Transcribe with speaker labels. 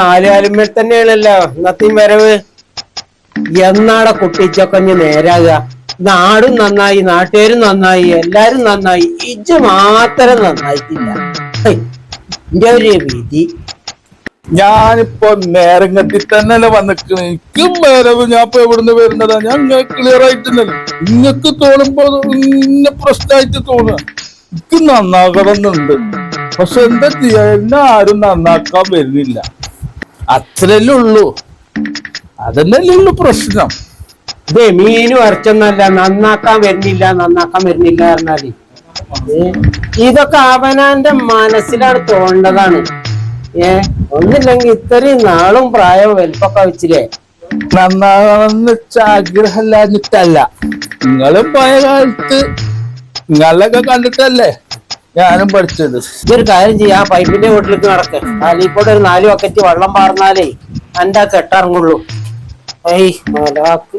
Speaker 1: നാലുകാലുമ്മേൽ തന്നെയാണല്ലോ. ഇന്നത്തെയും വരവ്. എന്നാടെ കുട്ടിച്ചൊക്കഞ്ഞ് നേരാകുക. നാടും നന്നായി നാട്ടുകാരും നന്നായി എല്ലാരും നന്നായി. ഇജ്ജ് മാത്രം നന്നായിട്ടില്ല. എന്റെ ഒരു വിധി
Speaker 2: ഞാനിപ്പോ നേരങ്ങത്തിൽ തന്നെയല്ലേ വന്നിക്കണേ എനിക്കും വരവ് ഞാൻ ഇപ്പൊ എവിടുന്ന് വരുന്നതാ? ഞാൻ ക്ലിയർ ആയിട്ടുണ്ടല്ലോ നിങ്ങക്ക് തോന്നുമ്പോ ഇന്ന പ്രശ്നമായിട്ട് തോന്നുക. എനിക്ക് നന്നാകണമെന്നുണ്ട്. പക്ഷെ എന്താ ചെയ്യാ? എന്നെ ആരും നന്നാക്കാൻ വരുന്നില്ല. അത്രല്ലേ ഉള്ളൂ അതന്നെയല്ലേ ഉള്ളു പ്രശ്നം.
Speaker 1: ഇതേ മീന് വരച്ചൊന്നല്ല നന്നാക്കാൻ വരുന്നില്ല നന്നാക്കാൻ വരുന്നില്ല പറഞ്ഞാൽ. ഇതൊക്കെ അവനാന്റെ മനസ്സിലാണ് തോന്നേണ്ടതാണ് ഏ? ഒന്നില്ലെങ്കിൽ ഇത്രയും നാളും പ്രായം വലുപ്പൊക്കെ വെച്ചില്ലേ?
Speaker 2: നന്നാകണമെന്ന് വെച്ച ആഗ്രഹമില്ലാഞ്ഞിട്ടല്ല. നിങ്ങളും പോയ കാലത്ത് നിങ്ങളൊക്കെ കണ്ടിട്ടല്ലേ? ഞാനും പഠിച്ചത്.
Speaker 1: ഒരു കാര്യം ചെയ്യാം. പൈപ്പിന്റെ വീട്ടിലേക്ക് നടക്ക്. അലിക്കൂടെ ഒരു നാല് ബക്കറ്റ് വെള്ളം പാർന്നാലേ എന്റെ കെട്ടിറങ്ങുള്ളൂ ഏയ് മലാക്ക്